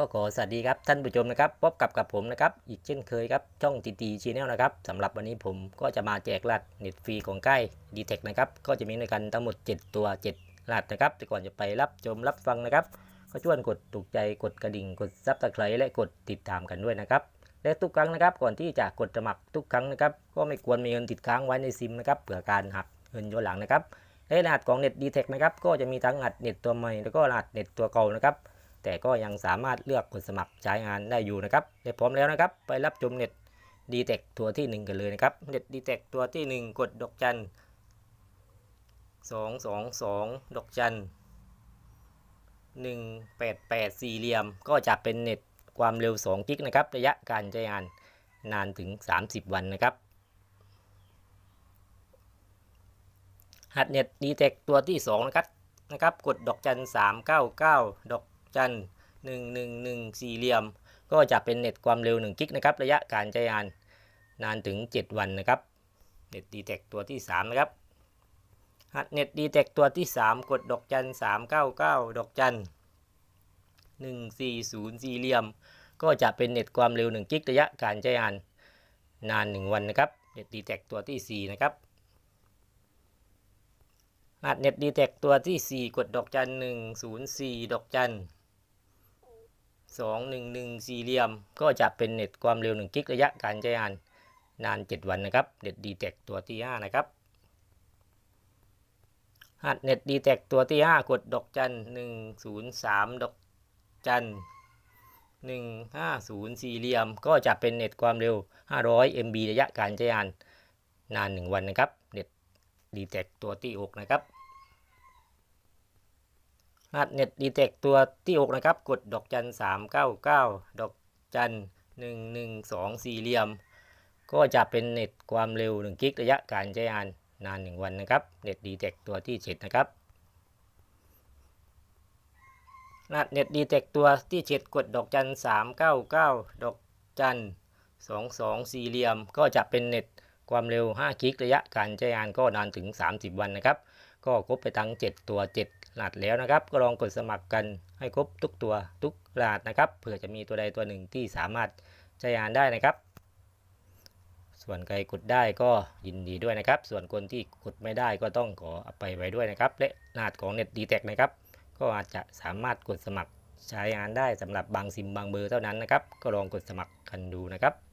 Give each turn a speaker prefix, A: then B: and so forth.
A: ก็ขอสวัสดีครับท่านผู้ชมนะครับพบกับกับผมนะครับอีกเช่นเคยครับช่องตีตีชีแนลนะครับสำหรับวันนี้ผมก็จะมาแจกรหัสเน็ตฟรีของใกล้ดีเทคนะครับก็จะมีในกันทั้งหมด 7 ตัว7รหัสนะครับแต่ก่อนจะไปรับชมรับฟังนะครับ ก็ชวนกดถูกใจกดกระดิ่งกดซับสไครต์และกดติดตามกันด้วยนะครับและทุกครั้งนะครับก่อนที่จะกดสมัครทุกครั้งนะครับก็ไม่ควรมีเงินติดค้างไว้ในซิมนะครับเผื่อการหักเงินย้อนหลังนะครับและรหัสของเน็ตดีเทคนะครับก็จะมีทั้งรหัสเน็ตตัวใหม่แล้วก็รหัสเน็ตตัวเก่านะครับ แต่ก็ยังสามารถเลือกกดสมัครใช้งานได้อยู่นะครับได้พร้อมแล้วนะครับ ไปรับชมเน็ตดีเทคตัวที่ 1 กันเลยนะครับเน็ตดีเทคตัวที่ 1 กดดอกจันสองสองสองดอกจันหนึ่งแปดแปดสี่เหลี่ยม ก็จะเป็นเน็ตความเร็ว2กิกนะครับ ระยะการใช้งานนานถึง 30 วันนะครับ หัดเน็ตดีเทคตัวที่ 2 นะครับนะครับ กดดอกจัน399 ดอก จัน111 สี่เหลี่ยม ก็จะเป็นเน็ตความเร็ว 1 กิกนะครับ ระยะการใช้งานนานถึง 7 วันนะครับเน็ตดีเทคตัวที่ 3 นะครับหัดเน็ตดีเทคตัวที่ 3 กดดอกจัน 399 ดอกจัน 140 สี่เหลี่ยม ก็จะเป็นเน็ตความเร็ว 1 กิกระยะการใช้งานนาน 1 วันนะครับเน็ตดีเทคตัวที่ 4 นะครับรหัสเน็ตดีเทคตัวที่ 4 กดดอกจัน 104 ดอกจัน 211 สี่เหลี่ยม ก็จะเป็นเน็ตความเร็ว 1 กิกระยะการใช้งานนาน 7 วันนะครับเน็ตดีเทคตัวที่ 5 นะครับหัสเน็ตดีเทคตัวที่ 5 กดดอกจัน 103 ดอกจัน 150 สี่เหลี่ยม ก็จะเป็นเน็ตความเร็ว 500 MB ระยะการใช้งานนาน 1 วันนะครับเน็ตดีเทคตัวที่ 6 นะครับ หัสเน็ตดีเทคตัวที่ 6 นะครับ กดดอกจัน 399 ดอกจัน 112 สี่เหลี่ยม ก็จะเป็นเน็ตความเร็ว 1 กิกระยะการใช้งานนาน 1 วันนะครับ เน็ตดีเทคตัวที่ 7 นะครับรหัสเน็ตดีเทคตัวที่7กดดอกจัน399ดอกจัน22สี่เหลี่ยม ก็จะเป็นเน็ตความเร็ว 5 กิกระยะการใช้งานก็นานถึง 30 วันนะครับ ก็ครบไปทั้ง 7 ตัว 7 รหัสแล้วนะครับ ก็ลองกดสมัครกันให้ครบทุกตัวทุกรหัสนะครับเผื่อจะมีตัวใดตัวหนึ่งที่สามารถใช้งานได้นะครับ ส่วนใครกดได้ก็ยินดีด้วยนะครับ ส่วนคนที่กดไม่ได้ก็ต้องขออภัยไว้ด้วยนะครับ และรหัสของ Net d t e c นะครับ ก็อาจจะสามารถกดสมัครใช้งานได้สำหรับบางซิมบางเบอร์เท่านั้นนะครับ ก็ลองกดสมัครกันดูนะครับ